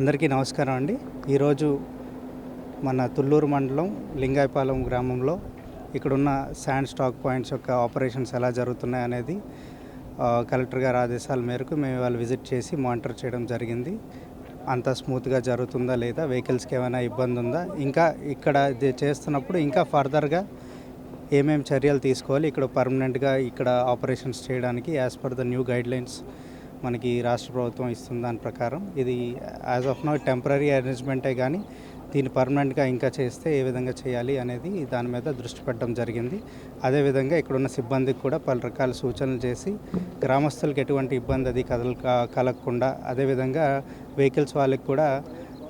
అందరికీ నమస్కారం అండి. ఈరోజు మన తుళ్ళూరు మండలం లింగాయపాలెం గ్రామంలో ఇక్కడున్న శాండ్ స్టాక్ పాయింట్స్ యొక్క ఆపరేషన్స్ ఎలా జరుగుతున్నాయి అనేది కలెక్టర్ గారి ఆదేశాల మేరకు మేము ఇవాళ విజిట్ చేసి మానిటర్ చేయడం జరిగింది. అంత స్మూత్గా జరుగుతుందా లేదా వెహికల్స్కి ఏమైనా ఇబ్బంది ఉందా? ఇంకా ఇక్కడ ఇది చేస్తున్నప్పుడు ఇంకా ఫర్దర్గా ఏమేమి చర్యలు తీసుకోవాలి? ఇక్కడ పర్మనెంట్గా ఇక్కడ ఆపరేషన్స్ చేయడానికి as per the new guidelines మనకి రాష్ట్ర ప్రభుత్వం ఇస్తుంది దాని ప్రకారం. ఇది యాజ్ ఆఫ్ నో టెంపరీ అరేంజ్మెంటే కానీ దీన్ని పర్మనెంట్గా ఇంకా చేస్తే ఏ విధంగా చేయాలి అనేది దాని మీద దృష్టి పెట్టడం జరిగింది. అదేవిధంగా ఇక్కడున్న సిబ్బందికి కూడా పలు రకాల సూచనలు చేసి గ్రామస్తులకు ఎటువంటి ఇబ్బంది అది కదల కలగకుండా అదేవిధంగా వెహికల్స్ వాళ్ళకి కూడా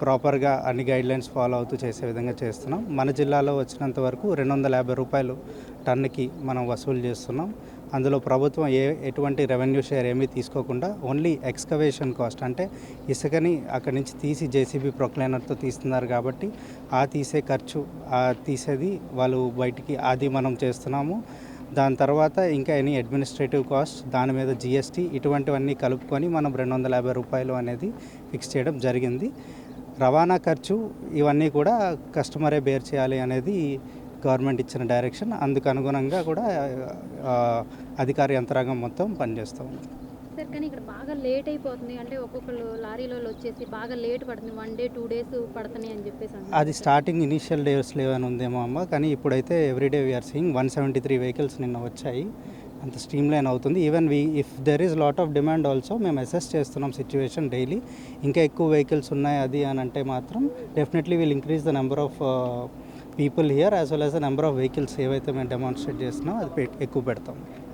ప్రాపర్గా అన్ని గైడ్లైన్స్ ఫాలో అవుతూ చేసే విధంగా చేస్తున్నాం. మన జిల్లాలో వచ్చినంత వరకు రెండు వందల యాభై రూపాయలు టన్నుకి మనం వసూలు చేస్తున్నాం. అందులో ప్రభుత్వం ఏ ఎటువంటి రెవెన్యూ షేర్ ఏమీ తీసుకోకుండా ఓన్లీ ఎక్స్కవేషన్ కాస్ట్ అంటే ఇసుకని అక్కడి నుంచి తీసి జేసీబీ ప్రొక్లైనర్తో తీస్తున్నారు కాబట్టి ఆ తీసే ఖర్చు ఆ తీసేది వాళ్ళు బయటికి అది మనం చేస్తున్నాము. దాని తర్వాత ఇంకా ఎనీ అడ్మినిస్ట్రేటివ్ కాస్ట్ దాని మీద జిఎస్టీ ఇటువంటివన్నీ కలుపుకొని మనం రెండు వందల యాభై రూపాయలు అనేది ఫిక్స్ చేయడం జరిగింది. రవాణా ఖర్చు ఇవన్నీ కూడా కస్టమరే బేర్ చేయాలి అనేది గవర్నమెంట్ ఇచ్చిన డైరెక్షన్. అందుకు అనుగుణంగా కూడా అధికార యంత్రాంగం మొత్తం పనిచేస్తూ ఉంది. సార్ కానీ ఇక్కడ బాగా లేట్ అయిపోతుంది. అంటే ఒక్కొక్కరు లారీలో వచ్చేసి బాగా లేట్ పడుతుంది. వన్ డే టూ డేస్ పడుతున్నాయి అని చెప్పేసి. అది స్టార్టింగ్ ఇనీషియల్ డేస్లో ఏమైనా ఉందేమో అమ్మ. కానీ ఇప్పుడైతే everyday we're seeing one seventy three vehicles నిన్న వచ్చాయి. అంత స్ట్రీమ్ లైన్ అవుతుంది. Even we if there is lot of demand also మేము అసెస్ చేస్తున్నాం సిచ్యువేషన్ డైలీ ఇంకా ఎక్కువ వెహికల్స్ ఉన్నాయి అది అని అంటే మాత్రం definitely will increase the number of people here as well as the number of vehicles ఏవైతే మేము డెమాన్స్ట్రేట్ చేస్తున్నామో అది ఎక్కువ పెడతాం.